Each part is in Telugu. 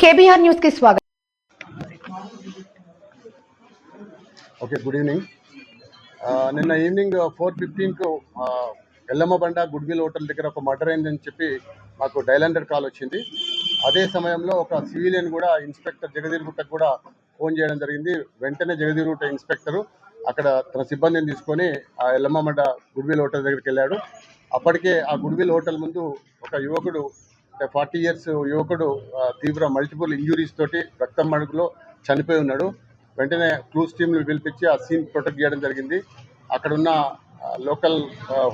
కేబీఆర్ న్యూస్కి స్వాగతం. Okay good evening. నిన్న ఈవినింగ్ ఫోర్ ఫిఫ్టీన్కు ఎల్లమ్మ బండ గుడ్విల్ హోటల్ దగ్గర ఒక మర్డర్ అయిందని చెప్పి మాకు డైల్ హండ్రెడ్ కాల్ వచ్చింది. అదే సమయంలో ఒక సివిలియన్ కూడా ఇన్స్పెక్టర్ జగదీర్ గుట్టకు కూడా ఫోన్ చేయడం జరిగింది. వెంటనే జగదీర్ గుట్ట ఇన్స్పెక్టర్ అక్కడ తన సిబ్బందిని తీసుకొని ఆ ఎల్లమ్మ బండ గుడ్విల్ హోటల్ దగ్గరికి వెళ్ళాడు. అప్పటికే ఆ గుడ్విల్ హోటల్ ముందు ఒక యువకుడు ఫార్టీ ఇయర్స్ యువకుడు తీవ్ర మల్టిపుల్ ఇంజురీస్ తోటి రక్తం మడుగులో చనిపోయి ఉన్నాడు. వెంటనే క్లూస్ టీంలు పిలిపించి ఆ సీన్ ప్రొటెక్ట్ చేయడం జరిగింది. అక్కడున్న లోకల్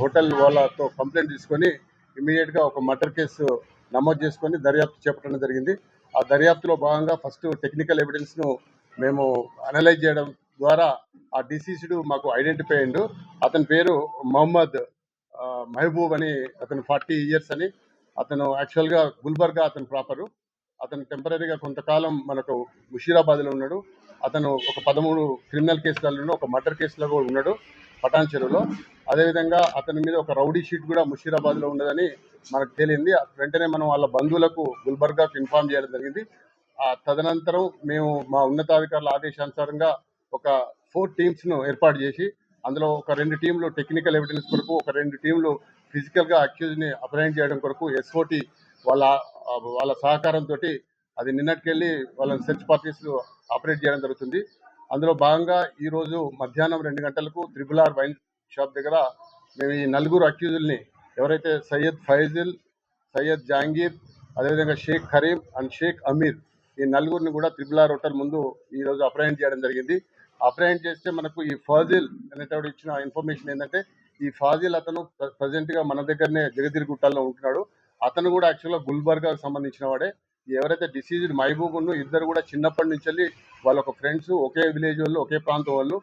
హోటల్ వాళ్ళతో కంప్లైంట్ తీసుకొని ఇమీడియట్గా ఒక మర్డర్ కేసు నమోదు చేసుకొని దర్యాప్తు చేపట్టడం జరిగింది. ఆ దర్యాప్తులో భాగంగా ఫస్ట్ టెక్నికల్ ఎవిడెన్స్ను మేము అనలైజ్ చేయడం ద్వారా ఆ డిసీజ్డ్ మాకు ఐడెంటిఫై అయ్యిండు అతని పేరు మహమ్మద్ మహబూబ్ అని అతను ఫార్టీ ఇయర్స్ అని అతను యాక్చువల్గా గుల్బర్గా అతను ప్రాపరు అతను టెంపరీగా కొంతకాలం మనకు ముషీరాబాద్లో ఉన్నాడు. అతను ఒక పదమూడు క్రిమినల్ కేసులలో ఒక మర్డర్ కేసులో కూడా ఉన్నాడు పటాన్ చెరువులో. అదేవిధంగా అతని మీద ఒక రౌడీ షీట్ కూడా ముషీరాబాద్లో ఉన్నదని మనకు తేలింది. వెంటనే మనం వాళ్ళ బంధువులకు గుల్బర్గాకు ఇన్ఫార్మ్ చేయడం జరిగింది. ఆ తదనంతరం మేము మా ఉన్నతాధికారుల ఆదేశానుసారంగా ఒక ఫోర్ టీమ్స్ను ఏర్పాటు చేసి అందులో ఒక రెండు టీంలు టెక్నికల్ ఎవిడెన్స్ కొరకు ఒక రెండు టీంలు ఫిజికల్గా అక్యూజ్ని అప్రహెండ్ చేయడం కొరకు ఎస్ఓటి వాళ్ళ వాళ్ళ సహకారంతో అది నిన్నటికెళ్ళి వాళ్ళని సెర్చ్ పార్టీస్ ఆపరేట్ చేయడం జరుగుతుంది. అందులో భాగంగా ఈ రోజు మధ్యాహ్నం రెండు గంటలకు త్రిబుల్ ఆర్ వైన్ షాప్ దగ్గర మేము ఈ నలుగురు అక్యూజుల్ని ఎవరైతే సయ్యద్ ఫైజిల్ సయ్యద్ జాంగీర్ అదేవిధంగా షేక్ ఖరీం అండ్ షేక్ అమీర్ ఈ నలుగురిని కూడా త్రిబుల్ ఆర్ హోటల్ ముందు ఈ రోజు అప్రహెండ్ చేయడం జరిగింది. అప్రహెండ్ చేస్తే మనకు ఈ ఫాజిల్ అనేటప్పుడు ఇచ్చిన ఇన్ఫర్మేషన్ ఏంటంటే ఈ ఫాజిల్ అతను ప్రజెంట్గా మన దగ్గరనే జగదీర్ గుట్టాల్లో ఉంటున్నాడు. అతను కూడా యాక్చువల్గా గుల్బర్గాకు సంబంధించిన వాడే. ఎవరైతే డిసీజ్డ్ మహబూబ్ ఇద్దరు కూడా చిన్నప్పటి నుంచి వెళ్ళి వాళ్ళ ఒక ఫ్రెండ్స్ ఒకే విలేజ్ వాళ్ళు ఒకే ప్రాంతం వాళ్ళు